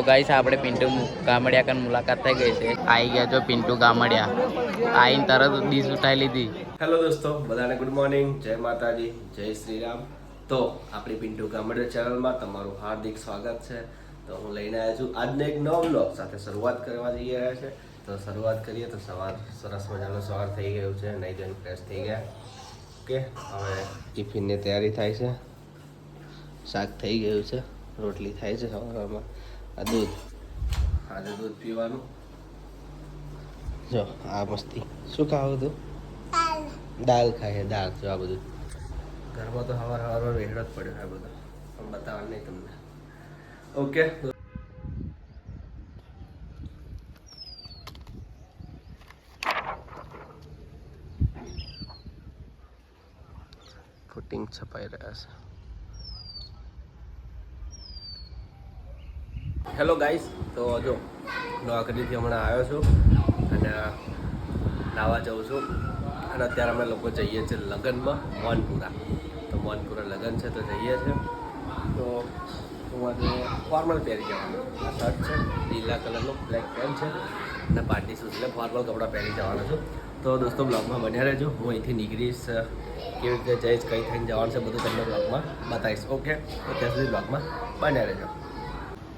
તો ગાઈસ આપણે પિન્ટુ ગામડિયા કન મુલાકાત થઈ ગઈ છે. આવી ગયા જો પિન્ટુ ગામડિયા. આઈને તરત ડીશ ઉઠાઈ લીધી. હેલો દોસ્તો બધાને ગુડ મોર્નિંગ જય માતાજી જય શ્રી રામ તો આપણી પિન્ટુ ગામડિયા ચેનલમાં તમારું હાર્દિક સ્વાગત છે. તો હું લઈને આવ્યો છું. આજનો એક નવો બ્લોગ સાથે શરૂઆત કરવા જઈ રહ્યા છે. તો શરૂઆત કરીએ તો સવાર સરસ મજાનો સવાર થઈ ગયું છે. નહીં જઈને ફ્રેશ થઈ ગયા. ઓકે હવે ટિફિનની તૈયારી થાય છે. શાક થઈ ગયું છે. રોટલી થાય છે સવારમાં આ દૂધ. આજે દૂધ પીવાનું. જો આ મસ્તી. શું ખાવું તું? દાલ ખાય દાળ. જો આ બધું. ઘરમાં તો હવાર હવારમાં વેહડો જ પડ્યો આ બધો. પણ બતાવવાનું નહીં તમને. ઓકે ફૂટિંગ છપાઈ રહ્યા છે. હેલો ગાઈસ તો જો, નોકરીથી હમણાં આવ્યો છું અને નાવા જાઉં છું. અને અત્યારે અમે લોકો જઈએ છીએ લગ્નમાં, મોનપુરા. તો મોનપુરા લગ્ન છે તો જઈએ છીએ. તો હું આજે ફોર્મલ પહેરી જવાનું આ શર્ટ છે, લીલા કલરનો બ્લેક પેન્ટ છે. અને પાર્ટી શૂઝ એટલે ફોર્મલ કપડાં પહેરી જવાનો છું. તો દોસ્તો બ્લોગમાં બન્યા રહેજો. હું અહીંથી નીકળીશ કેવી રીતે જઈશ, કઈ થઈને જવાનું છે બધું તમને બ્લોગમાં બતાવીશ. ઓકે તો ત્યાં સુધી બ્લોગમાં બન્યા રહેજો.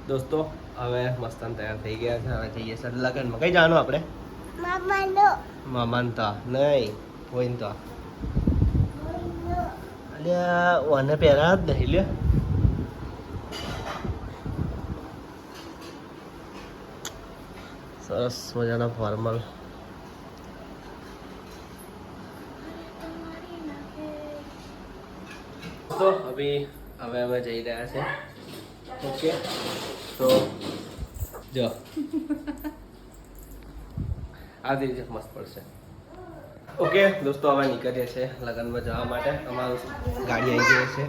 દોસ્તો હવે મસ્તાન તૈયાર થઈ ગયા છે હવે જઈએ સર લગનમાં કઈ જવાનું આપણે? મામાનતા. નહીં કોઈ તો અલ્યા ઓને પહેરા જ નહીં લ્યો. સરસ મજાના ફોર્મલ તો હવે હવે અમે જઈ રહ્યા છે ઓકે. તો જો. આ રીતે મસ્ત પડશે. ઓકે દોસ્તો હવે નીકળીએ છીએ લગ્નમાં જવા માટે. અમારું ગાડી આવી ગઈ છે.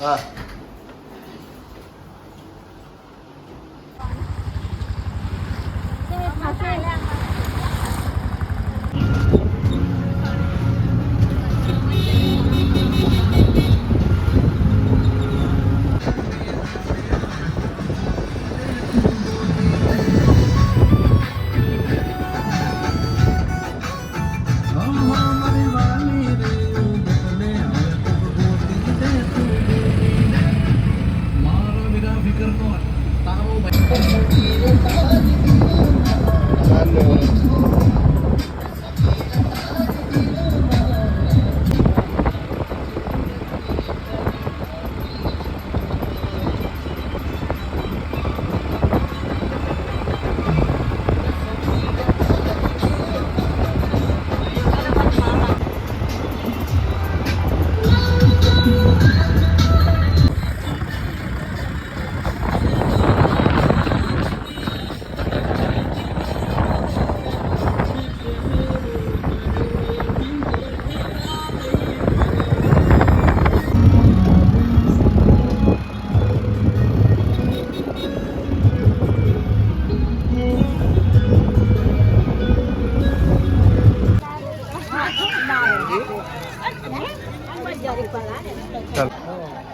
હા.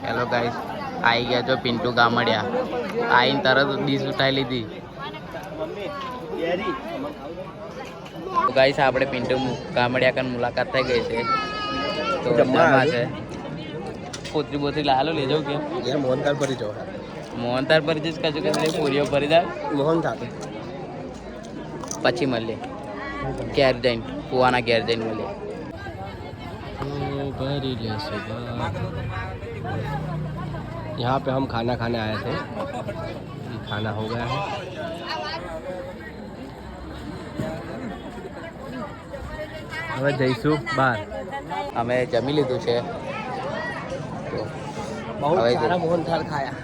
હેલો ગાઈસ આવી ગયા જો પિન્ટુ ગામડિયા. આઈને તરત ડીશ ઉઠાઈ લીધી. ગાઈસ આપણે પિન્ટુ ગામડિયા કન મુલાકાત થઈ ગઈ છે. તો જમવા છે. પોતરી પોતરી લાલો લેજો કે. મોહનથાળ ફરી જાઓ. મોહન તાર પર જઈશ કશું કે પૂરીઓ ભરી દે મોહનથાળ. પછી મળીએ ઘેર જઈને કુવાના ઘેર જઈને મળીએ भरी ले सुबह यहाँ पे हम खाना खाने आए थे ये खाना हो गया है હવે જઈશું બહાર અમે જમી લીધું છે તો બહુ હવે સારા મોહનથાળ ખાયા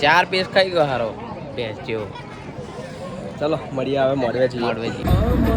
ચાર પીસ ખાઈ ગયો હારો ભેંસ જેવો ચલો મળીએ હવે મોડવે જઈએ મોડવે જઈએ